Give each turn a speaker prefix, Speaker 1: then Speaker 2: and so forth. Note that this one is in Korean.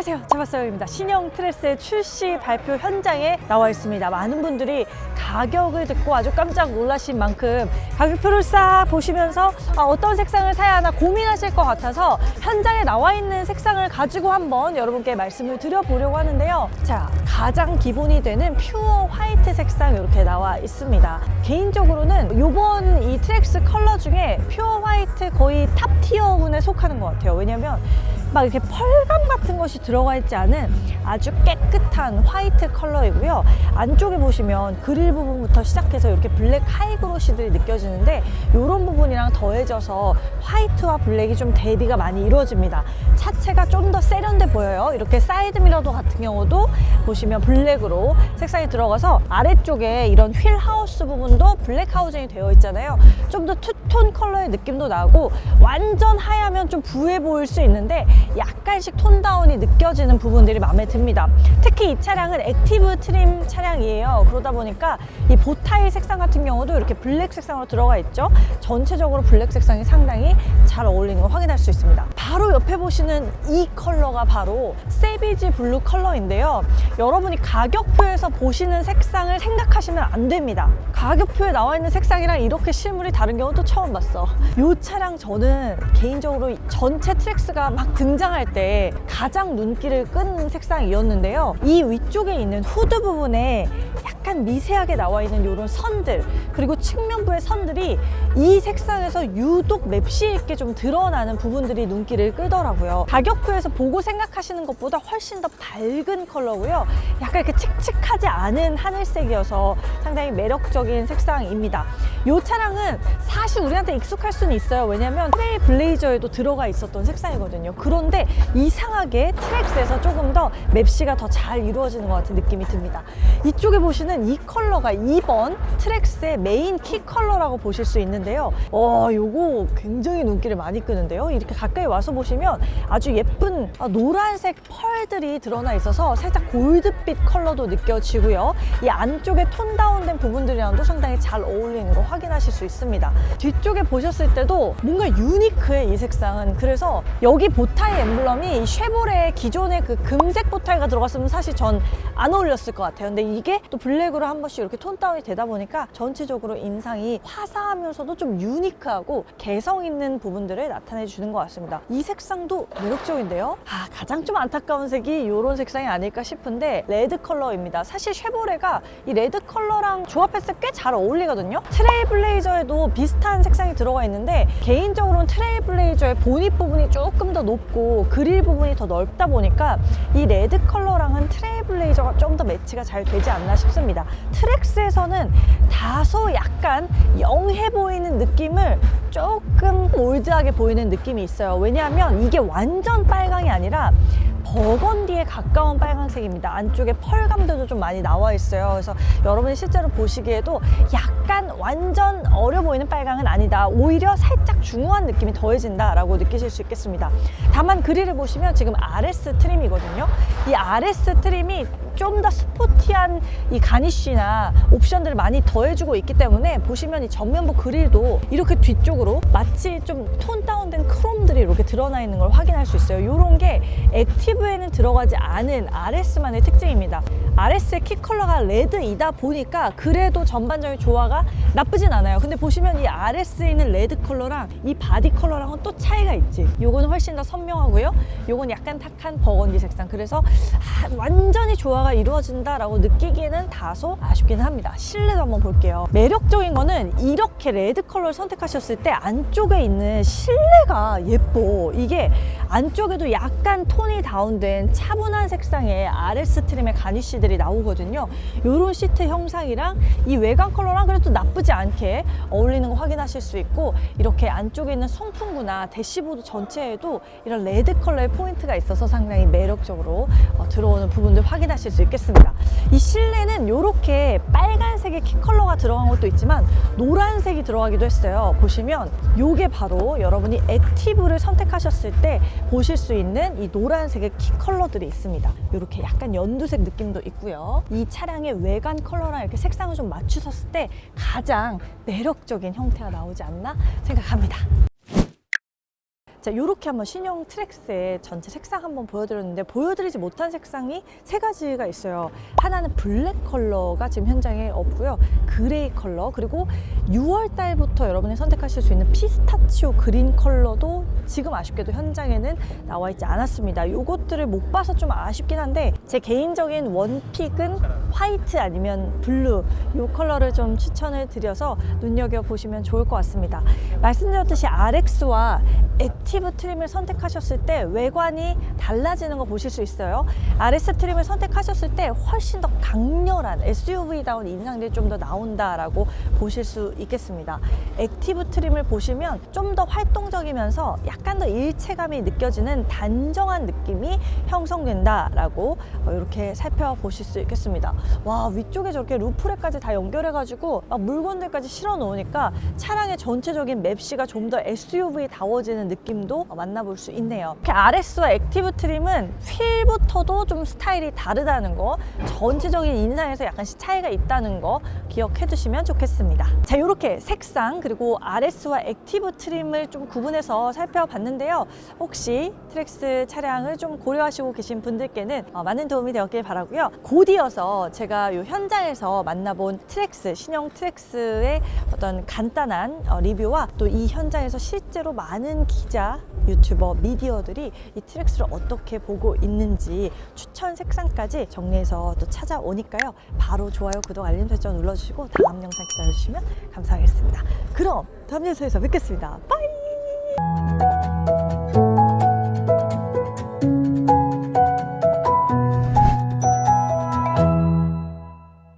Speaker 1: 안녕하세요. 자바사요입니다. 신형 트레스의 출시 발표 현장에 나와 있습니다. 많은 분들이 가격을 듣고 아주 깜짝 놀라신 만큼 가격표를 싹 보시면서 아, 어떤 색상을 사야 하나 고민하실 것 같아서 현장에 나와 있는 색상을 가지고 한번 여러분께 말씀을 드려보려고 하는데요. 자, 가장 기본이 되는 퓨어 화이트 색상 이렇게 나와 있습니다. 개인적으로는 이번 이 트랙스 컬러 중에 퓨어 화이트 거의 탑 티어군에 속하는 것 같아요. 왜냐면 막 이렇게 펄감 같은 것이 들어가 있지 않은 아주 깨끗한 화이트 컬러이고요. 안쪽에 보시면 그릴 부분부터 시작해서 이렇게 블랙 하이그로시들이 느껴지는데 이런 부분이랑 더해져서 화이트와 블랙이 좀 대비가 많이 이루어집니다. 차체가 좀 더 세련돼 보여요. 이렇게 사이드 미러도 같은 경우도 보시면 블랙으로 색상이 들어가서 아래쪽에 이런 휠 하우스 부분도 블랙 하우징이 되어 있잖아요. 좀 더 투톤 컬러의 느낌도 나고 완전 하얗면 좀 부해 보일 수 있는데 약간씩 톤 다운이 느껴지는 부분들이 마음에 듭니다. 특히 이 차량은 액티브 트림 차량이에요. 그러다 보니까 이 보타이 색상 같은 경우도 이렇게 블랙 색상으로 들어가 있죠. 전체적으로 블랙 색상이 상당히 잘 어울리는 걸 확인할 수 있습니다. 바로 옆에 보시는 이 컬러가 바로 세비지 블루 컬러인데요. 여러분이 가격표에서 보시는 색상을 생각하시면 안 됩니다. 가격표에 나와 있는 색상이랑 이렇게 실물이 다른 경우는 또 처음 봤어. 이 차량 저는 개인적으로 전체 트랙스가 막 등 장할 때 가장 눈길을 끈 색상이었는데요. 이 위쪽에 있는 후드 부분에 약간 미세하게 나와 있는 이런 선들 그리고 측면부의 선들이 이 색상에서 유독 맵시 있게 좀 드러나는 부분들이 눈길을 끌더라고요. 가격표에서 보고 생각하시는 것보다 훨씬 더 밝은 컬러고요. 약간 이렇게 칙칙하지 않은 하늘색이어서 상당히 매력적인 색상입니다. 이 차량은 사실 우리한테 익숙할 수는 있어요. 왜냐면 트레이 블레이저에도 들어가 있었던 색상이거든요. 그런데 이상하게 트랙스에서 조금 더 맵시가 더 잘 이루어지는 것 같은 느낌이 듭니다. 이쪽에 보시는 이 컬러가 2번 트랙스의 메인 키 컬러라고 보실 수 있는데요. 어, 요거 굉장히 눈길을 많이 끄는데요. 이렇게 가까이 와서 보시면 아주 예쁜 아, 노란색 펄들이 드러나 있어서 살짝 골드빛 컬러도 느껴지고요. 이 안쪽에 톤 다운된 부분들이랑도 상당히 잘 어울리는 거 확인하실 수 있습니다. 뒤쪽에 보셨을 때도 뭔가 유니크해 이 색상은. 그래서 여기 보타이 엠블럼이 이 쉐보레의 기존의 그 금색 보타이가 들어갔으면 사실 전 안 어울렸을 것 같아요. 근데 이게 또 블랙 으로 한 번씩 이렇게 톤 다운이 되다 보니까 전체적으로 인상이 화사하면서도 좀 유니크하고 개성 있는 부분들을 나타내 주는 것 같습니다. 이 색상도 매력적인데요. 아, 가장 좀 안타까운 색이 이런 색상이 아닐까 싶은데 레드 컬러입니다. 사실 쉐보레가 이 레드 컬러랑 조합했을 때 꽤 잘 어울리거든요. 트레이블레이저에도 비슷한 색상이 들어가 있는데 개인적으로는 트레이블레이저의 보닛 부분이 조금 더 높고 그릴 부분이 더 넓다 보니까 이 레드 컬러랑은 트레이블레이저가 좀 더 매치가 잘 되지 않나 싶 습니다. 트랙스에서는 다소 약간 영해 보이는 느낌을 조금 올드하게 보이는 느낌이 있어요. 왜냐하면 이게 완전 빨강이 아니라 버건디에 가까운 빨간색입니다. 안쪽에 펄감들도 좀 많이 나와 있어요. 그래서 여러분이 실제로 보시기에도 약간 완전 어려 보이는 빨강은 아니다. 오히려 살짝 중후한 느낌이 더해진다라고 느끼실 수 있겠습니다. 다만 그릴을 보시면 지금 RS 트림이거든요. 이 RS 트림이 좀 더 스포티한 이 가니쉬나 옵션들을 많이 더해주고 있기 때문에 보시면 이 정면부 그릴도 이렇게 뒤쪽으로 마치 좀 톤 다운된 크롬들이 이렇게 드러나 있는 걸 확인할 수 있어요. 이런 게 액티브 에는 들어가지 않은 RS만의 특징입니다. RS의 키 컬러가 레드이다 보니까 그래도 전반적인 조화가 나쁘진 않아요. 근데 보시면 이 RS에 있는 레드 컬러랑 이 바디 컬러랑은 또 차이가 있지. 요거는 훨씬 더 선명하고요. 요건 약간 탁한 버건디 색상. 그래서 아, 완전히 조화가 이루어진다라고 느끼기에는 다소 아쉽기는 합니다. 실내도 한번 볼게요. 매력적인 거는 이렇게 레드 컬러를 선택하셨을 때 안쪽에 있는 실내가 예뻐. 이게 안쪽에도 약간 톤이 다운 된 차분한 색상의 RS 트림의 가니쉬들이 나오거든요. 이런 시트 형상이랑 이 외관 컬러랑 그래도 나쁘지 않게 어울리는 거 확인하실 수 있고 이렇게 안쪽에 있는 송풍구나 대시보드 전체에도 이런 레드 컬러의 포인트가 있어서 상당히 매력적으로 어, 들어오는 부분들 확인하실 수 있겠습니다. 이 실내는 이렇게 빨간색의 키 컬러가 들어간 것도 있지만 노란색이 들어가기도 했어요. 보시면 이게 바로 여러분이 액티브를 선택하셨을 때 보실 수 있는 이 노란색의 키 컬러들이 있습니다. 이렇게 약간 연두색 느낌도 있고요. 이 차량의 외관 컬러랑 이렇게 색상을 좀 맞추셨을 때 가장 매력적인 형태가 나오지 않나 생각합니다. 자, 이렇게 한번 신형 트랙스의 전체 색상 한번 보여드렸는데 보여드리지 못한 색상이 세 가지가 있어요. 하나는 블랙 컬러가 지금 현장에 없고요. 그레이 컬러 그리고 6월 달부터 여러분이 선택하실 수 있는 피스타치오 그린 컬러도 지금 아쉽게도 현장에는 나와 있지 않았습니다. 요것들을 못 봐서 좀 아쉽긴 한데 제 개인적인 원픽은 화이트 아니면 블루 요 컬러를 좀 추천을 드려서 눈여겨 보시면 좋을 것 같습니다. 말씀드렸듯이 RX와 액티 브 트림을 선택하셨을 때 외관이 달라지는 거 보실 수 있어요. RS 트림을 선택하셨을 때 훨씬 더 강렬한 SUV다운 인상들이 좀 더 나온다라고 보실 수 있겠습니다. 액티브 트림을 보시면 좀 더 활동적이면서 약간 더 일체감이 느껴지는 단정한 느낌 이 형성된다라고 어, 이렇게 살펴보실 수 있겠습니다. 와 위쪽에 저렇게 루프레까지 다 연결해가지고 막 물건들까지 실어 놓으니까 차량의 전체적인 맵시가 좀 더 SUV다워지는 느낌도 만나볼 수 있네요. 이렇게 RS와 액티브 트림은 휠부터도 좀 스타일이 다르다는 거, 전체적인 인상에서 약간씩 차이가 있다는 거 기억해 두시면 좋겠습니다. 자, 이렇게 색상 그리고 RS와 액티브 트림을 좀 구분해서 살펴봤는데요. 혹시 트랙스 차량을 좀 고려하시고 계신 분들께는 어, 많은 도움이 되었길 바라고요. 곧 이어서 제가 이 현장에서 만나본 트랙스, 신형 트랙스의 어떤 간단한 어, 리뷰와 또 이 현장에서 실제로 많은 기자, 유튜버, 미디어들이 이 트랙스를 어떻게 보고 있는지 추천 색상까지 정리해서 또 찾아오니까요. 바로 좋아요, 구독, 알림 설정 눌러주시고 다음 영상 기다려주시면 감사하겠습니다. 그럼 다음 영상에서 뵙겠습니다. 빠이!